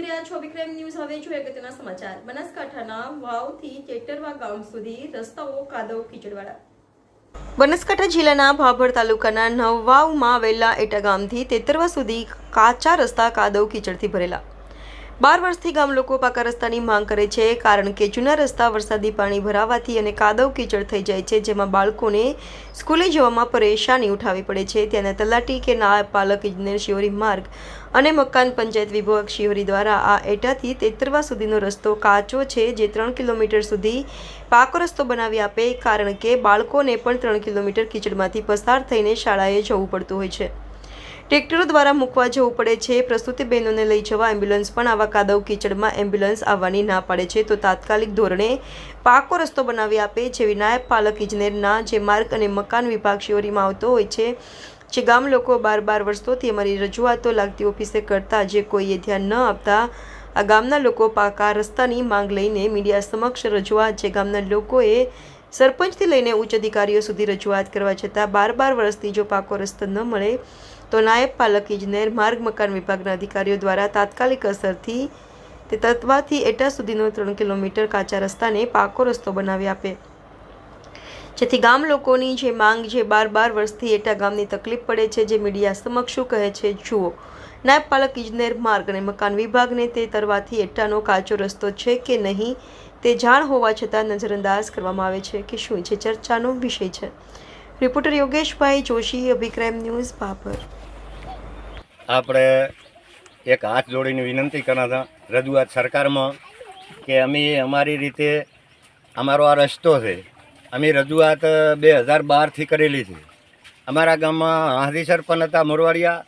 જોઈ રહ્યા છો, વિક્રમ ન્યૂઝ. હવે જોઈએ અગત્યના સમાચાર. બનાસકાંઠાના વાવથી ચેટરવા ગામ સુધી રસ્તાઓ કાદવ કીચડવાળા. બનાસકાંઠા જિલ્લાના ભાભર તાલુકાના નવવાવમાં આવેલા એટા ગામથી તેતરવા સુધી કાચા રસ્તા કાદવ કીચડથી ભરેલા. બાર વર્ષથી ગામ લોકો પાકા રસ્તાની માંગ કરે છે, કારણ કે જૂના રસ્તા વરસાદી પાણી ભરાવાથી અને કાદવ કીચડ થઈ જાય છે, જેમાં બાળકોને સ્કૂલે જવામાં પરેશાની ઉઠાવી પડે છે. ત્યાંના તલાટી કે નાયબ પાલક ઇજનેર શિહોરી માર્ગ અને મકાન પંચાયત વિભાગ શિહોરી દ્વારા આ એટાથી તેતરવા સુધીનો રસ્તો કાચો છે, જે ત્રણ કિલોમીટર સુધી પાકો રસ્તો બનાવી આપે, કારણ કે બાળકોને પણ ત્રણ કિલોમીટર કીચડમાંથી પસાર થઈને શાળાએ જવું પડતું હોય છે. ટ્રેક્ટરો દ્વારા મૂકવા જવું પડે છે. પ્રસૂતિ બહેનોને લઈ જવા એમ્બ્યુલન્સ પણ આવા કાદવ કીચડમાં એમ્બ્યુલન્સ આવવાની ના પાડે છે. તો તાત્કાલિક ધોરણે પાકો રસ્તો બનાવી આપે જેવી નાયબ પાલક ઇજનેરના જે માર્ગ અને મકાન વિભાગ શિયોરીમાં આવતો હોય છે, જે ગામ લોકો બાર બાર વર્ષોથી અમારી રજૂઆતો લાગતી ઓફિસે કરતા જે કોઈએ ધ્યાન ન આપતા, આ ગામના લોકો પાકા રસ્તાની માંગ લઈને મીડિયા સમક્ષ રજૂઆત, જે ગામના લોકોએ સરપંચથી લઈને ઉચ્ચ અધિકારીઓ સુધી રજૂઆત કરવા છતાં બાર બાર વર્ષથી જો પાકો રસ્તો ન મળે તો નાયબ પાલક ઇજનેર, માર્ગ મકાન વિભાગના અધિકારીઓ દ્વારા તાત્કાલિક અસરથી તે તત્વાથી એટા સુધીનો ત્રણ કિલોમીટર કાચા રસ્તાને પાકો રસ્તો બનાવી આપે. જેથી ગામ લોકોની જે માંગ જે બાર બાર વર્ષથી એટા ગામની તકલીફ પડે છે જે મીડિયા સમક્ષ શું કહે છે, જુઓ. નાયબ પાલક ઇજનેર, માર્ગ અને મકાન વિભાગને તે તરવાથી એટાનો કાચો રસ્તો છે કે નહીં તે જાણ હોવા છતાં નજરઅંદાજ કરવામાં આવે છે કે શું છે ચર્ચાનો વિષય છે. રિપોર્ટર યોગેશભાઈ જોશી, અભિક્રાઇમ ન્યૂઝ બાબર. આપણે એક હાથ જોડીને વિનંતી કરતા હતા, રજૂઆત સરકારમાં કે અમે અમારી રીતે, અમારો આ રસ્તો છે, અમે રજૂઆત બે હજાર બારથી કરેલી છે. અમારા ગામમાં હાથી સરપંચ હતા મોરવાડિયા,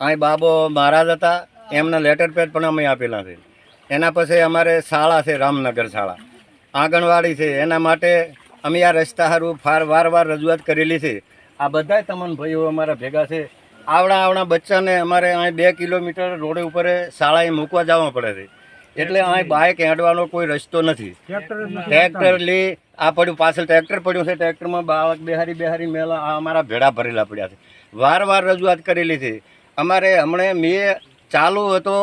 અહીં બાબો મહારાજ હતા, એમના લેટર પેડ પણ અમે આપેલા છે. એના પછી અમારે શાળા છે, રામનગર શાળા. આંગણવાડી છે, એના માટે અમે આ રસ્તા સારું ફાર વાર વાર રજૂઆત કરેલી છે. આ બધા તમામ ભાઈઓ અમારા ભેગા છે. આવડા આવડા બચ્ચાને અમારે અહીં બે કિલોમીટર રોડ ઉપર શાળાએ મૂકવા જવા પડે છે. એટલે અહીં બાઇક હેડવાનો કોઈ રસ્તો નથી. ટ્રેક્ટર લી આ પડ્યું પાછળ ટ્રેક્ટર પડ્યું છે. ટ્રેક્ટરમાં બાળક બેહારી બેહારી મેલા આ અમારા ભેડા ભરેલા પડ્યા છે. વાર વાર રજૂઆત કરેલી છે. અમારે હમણે મેં ચાલુ હતો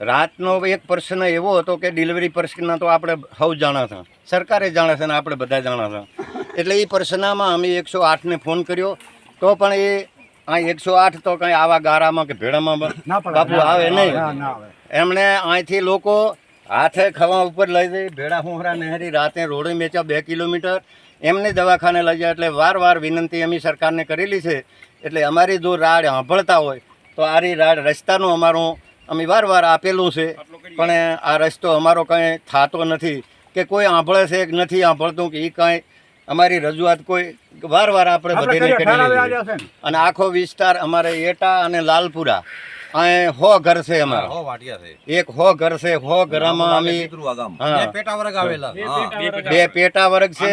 રાતનો એક પ્રશ્ન એવો હતો કે ડિલિવરી પ્રશ્ન તો આપણે સૌ જાણા હતા સરકારે જાણે છે ને આપણે બધા જાણા હતા એટલે એ પ્રશ્નમાં અમે એકસો આઠને ફોન કર્યો. તો પણ એ આ એકસો આઠ તો કંઈ આવા ગારામાં કે ભેડામાં બાપુ આવે નહીં. એમણે અહીંથી લોકો હાથે ખવા ઉપર લઈ જઈ ભેડા હુંહરા નહેરી રાતે રોડે મેચ્યા બે કિલોમીટર. એમને દવાખાને લઈ જાય એટલે વાર વાર વિનંતી અમે સરકારને કરેલી છે. એટલે અમારી જો રાડ સાંભળતા હોય તો આરી રાડ રસ્તાનું અમારું અમે વાર વાર આપેલું છે. પણ આ રસ્તો અમારો કંઈ થતો નથી. કે કોઈ સાંભળે છે કે નથી સાંભળતું કે એ કાંઈ અમારી રજૂઆત કોઈ વાર વાર આપણે બધીને અને આખો વિસ્તાર અમારે એટા અને લાલપુરા. અહીં હો ઘર છે અમારા. હો વાટિયા છે. એક હો ઘર છે હો ઘરમાં અમે પેટા વર્ગ આવેલા. બે પેટા વર્ગ છે.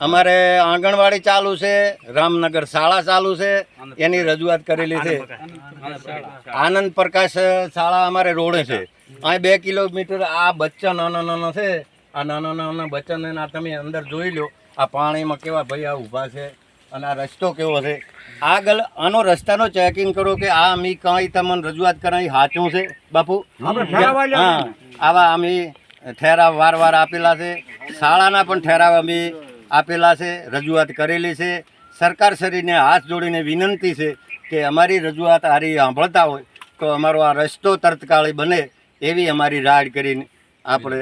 અમારે આંગણવાડી ચાલુ છે રામનગર શાળા ચાલુ છે. એની રજૂઆત કરેલી છે. આનંદ પ્રકાશ શાળા અમારે રોડે છે. અહીં બે કિલોમીટર આ બચ્ચા નાના નાના છે. આ નાના નાના બચ્ચાને આ તમે અંદર જોઈ લો. આ પાણીમાં કેવા ભાઈ આ ઊભા છે અને આ રસ્તો કેવો છે? આગળ આનો રસ્તાનો ચેકિંગ કરો કે આ અમે કાંઈ તમને રજૂઆત કરાવી સાચું છે? બાપુ? હા. આવા અમે ઠેરાવ વાર વાર આપેલા છે. શાળાના પણ ઠેરાવ અમે આપેલા છે રજૂઆત કરેલી છે. સરકાર શ્રીને હાથ જોડીને વિનંતી છે કે અમારી રજૂઆત હારી સાંભળતા હોય તો અમારો આ રસ્તો તરતકાળી બને એવી અમારી રાડ કરીને આપણે